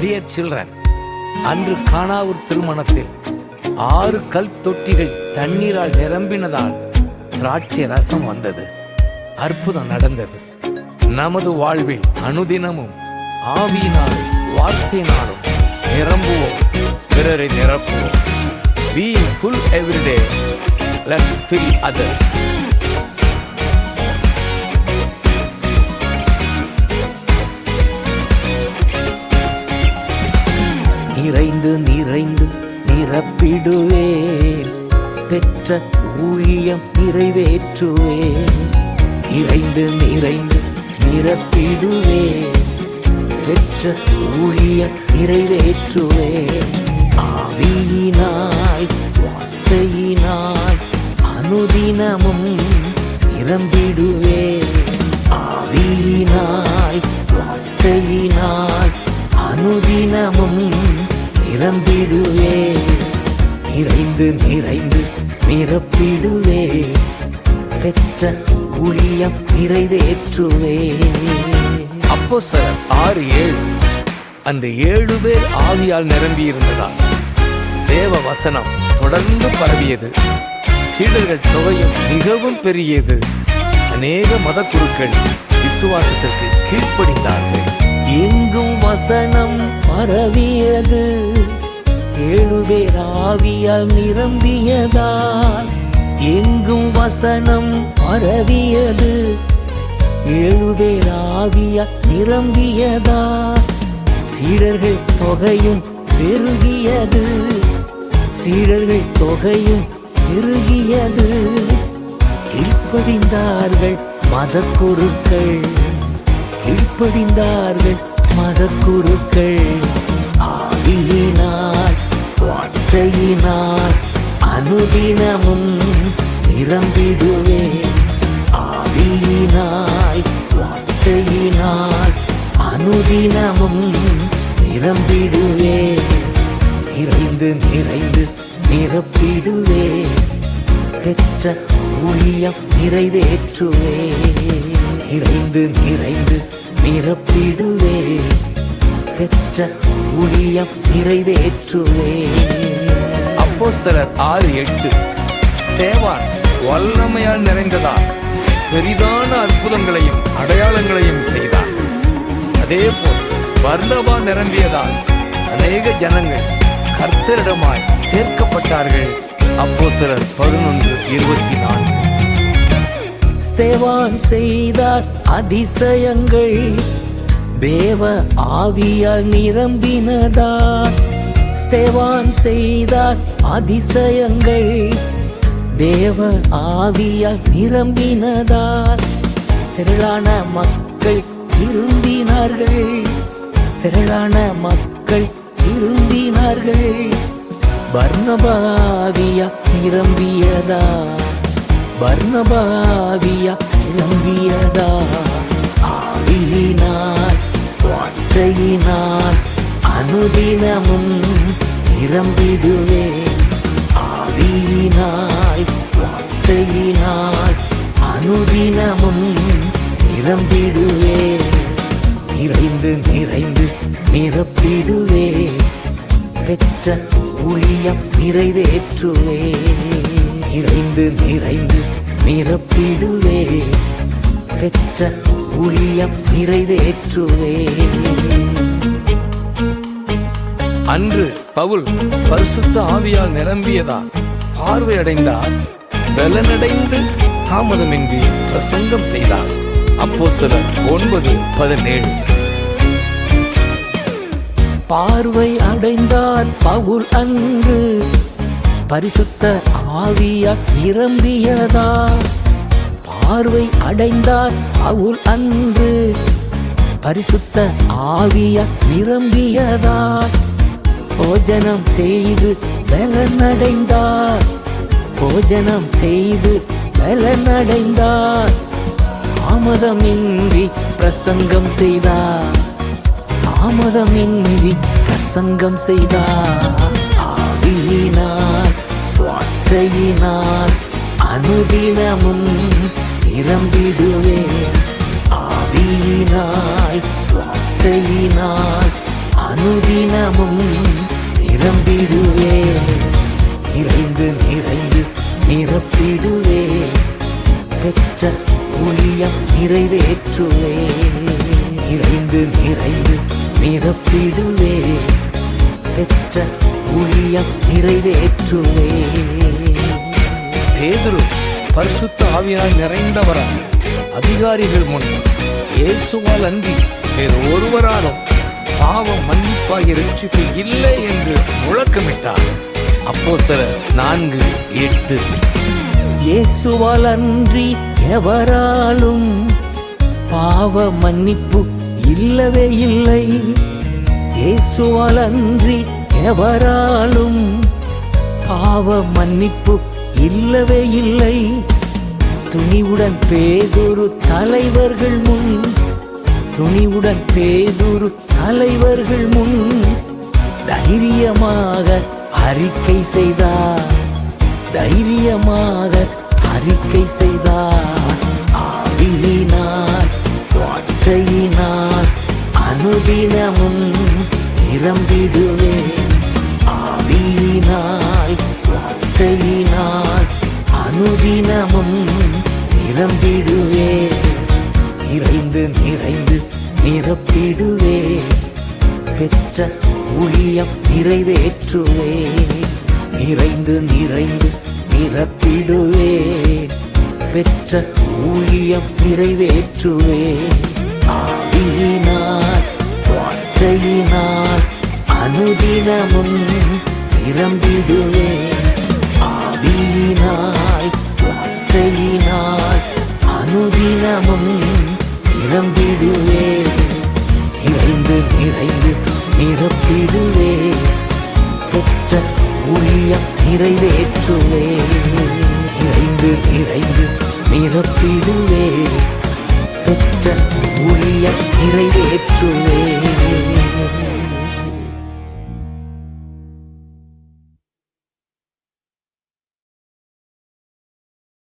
Dear children அன்று காணாவூர் திருமணத்தில் ஆறு கல் தொட்டிகள் தண்ணீரால் நிரம்பினதால் திராட்சை ரசம் வந்தது. அற்புதம் நடந்தது. நமது வாழ்வில் அனுதினமும் ஆவியினாலும் வார்த்தையினாலும் நிரம்புவோம். பிறரை நிரப்புவோம். Be full every day. Let's fill நிறைந்து நிறைந்து நிரப்பிடுவேன். பெற்ற ஊழியம் நிறைவேற்றுவேன். நிறைந்து நிறைந்து நிரப்பிடுவேன். பெற்ற ஊழியம் நிறைவேற்றுவேன். ஆவியினால் வார்த்தையினால் அனுதினமும் நிரம்பிடுவேன். ஆவியினால் வார்த்தையினால் அனுதினமும் நிரம்பிடுவே. நிறைந்து நிறைந்து நிரப்பிடுவே. பெற்ற ஊழியம் நிறைவேற்றுவே. அப்போ சார் ஆறு ஏழு. அந்த ஏழு பேர் ஆவியால் நிரம்பி இருந்ததால் தேவ வசனம் தொடர்ந்து பரவியது. சீடர்கள் தொகையும் மிகவும் பெரியது. அநேக மத குருக்கள் விசுவாசத்திற்கு கீழ்ப்படிந்தார்கள். எங்கும் வசனம் பரவியது. ஏழு பேர் ஆவியால் நிரம்பியதால் எங்கும் வசனம் பரவியது. ஏழு பேர் ஆவியால் நிரம்பியதால் சீடர்கள் தொகையும் பெருகியது. சீடர்கள் தொகையும் பெருகியது. கீழ்ப்படிந்தார்கள் மத குருக்கள். கீழ்ப்படிந்தார்கள் மதக்குருக்கள் ஆவியினார் வார்த்தையினார் அனுதினமும் நிரம்பிடுவேன். ஆவியினால் வார்த்தையினால் அனுதினமும் நிரம்பிடுவேன். நிறைந்து நிறைந்து நிரப்பிடுவேன். பெற்ற ஊழியம் நிறைவேற்றுவேன். நிறைந்து நிறைந்து நிரப்பிடுவே பெற்ற ஊழியம் நிறைவேற்றுவே. அப்போஸ்தலர் ஆறு எட்டு. தேவான் வல்லமையால் நிறைந்ததால் பெரிதான அற்புதங்களையும் அடையாளங்களையும் செய்தார் அதேபோல் வர்ணவா நிரம்பியதால் அநேக ஜனங்கள் கர்த்தரிடமாய் சேர்க்கப்பட்டார்கள். அப்போ சிலர் பதினொன்று இருபத்தி நான்கு. ஸ்தேவான் செய்தார் அதிசயங்கள். தேவ ஆவியால் நிரம்பினதா? ஸ்தேவான் செய்தார் அதிசயங்கள். தேவ ஆவியால் நிரம்பினதால் திரளான மக்கள் திரும்பினார்கள். திரளான மக்கள் திரும்பினார்கள். பர்ணபாவியா நிரம்பியதா? பர்ணபாவியா நிரம்பியதா? ஆவியினால் வார்த்தையினால் அனுதினமும் நிரம்பிடுவே ஆவியினால் வார்த்தையினால் அனுதினமும் நிரம்பிடுவே நிறைந்து நிறைந்து நிரப்பிடுவே பெற்ற ஊழியம் நிறைவேற்றுவே நிறைந்து நிறைந்து நிரப்பிடுவே. பெற்ற ஊழியம் நிறைவேற்றுவே. அன்று பவுல் பரிசுத்த ஆவியால் நிரம்பியதால் பார்வையடைந்தார். பலனடைந்து தாமதமின்றி பிரசங்கம் செய்தார். அப்போ ஒன்பது பதினேழு. பார்வை அடைந்தார் பவுல் அன்று பரிசுத்த ஆவியா நிரம்பியதா? பார்வை அடைந்தார் அவுள் அன்று. பரிசுத்த ஆவியா நிரம்பியதா? போஜனம் செய்து பலனடைந்தார். போஜனம் செய்து பலனடைந்தார். தாமதமின்றி பிரசங்கம் செய்தார். தாமதமின்றி பிரசங்கம் செய்தார். ஆவியினார் அனுதினமும் நிரம்பிடுவேன் ஆவியினாய் வார்த்தையினாய் அனுதினமும் நிரம்பிடுவே நிறைந்து நிறைந்து நிரப்பிடுவே பெற்ற ஊழியம் நிறைவேற்றுவே நிறைந்து நிறைந்து நிரப்பிடுவே பெற்ற ஊழியம் நிறைவேற்றுவே பேதுரு பரிசுத்த ஆவியால் நிறைந்தவரா அதிகாரிகள் முன் இயேசுவால் அன்றி வேறு ஒருவராலும் பாவம் மன்னிப்பாகிய ரட்சிப்பு இல்லை என்று முழக்கமிட்டார். அப்போ நான்கு எட்டு. இயேசுவால் அன்றி எவராலும் பாவ மன்னிப்பு இல்லவே இல்லை. இயேசுவால் அன்றி எவராலும் பாவ மன்னிப்பு இல்லவே இல்லை. துணிவுடன் பேதொரு தலைவர்கள் முன். துணிவுடன் பேதொரு தலைவர்கள் முன். தைரியமாக அறிக்கை செய்தார். தைரியமாக அறிக்கை செய்தார். ஆவியினார் வார்த்தையினார் அனுதினமும் நிரம்பிடுவே தினமும் நிரம்பிடுவே நிறைந்து நிறைந்து நிரப்பிடுவே. பெற்ற ஊழியம் நிறைவேற்றுவே. நிறைந்து நிறைந்து நிரப்பிடுவே. பெற்ற ஊழியம் நிறைவேற்றுவே. ஆவியினால் வார்த்தையினால் அனுதினமும் நிரம்பிடுவே ஆவியினால் தினமும் நிரம்பிடுவே இறைந்து நிறைந்து நிரப்பிடுவே. பெற்ற ஊழியம் நிறைவேற்றுவே. இறைந்து நிறைந்து நிரப்பிடுவே. பெற்ற ஊழியம் நிறைவேற்றுவே.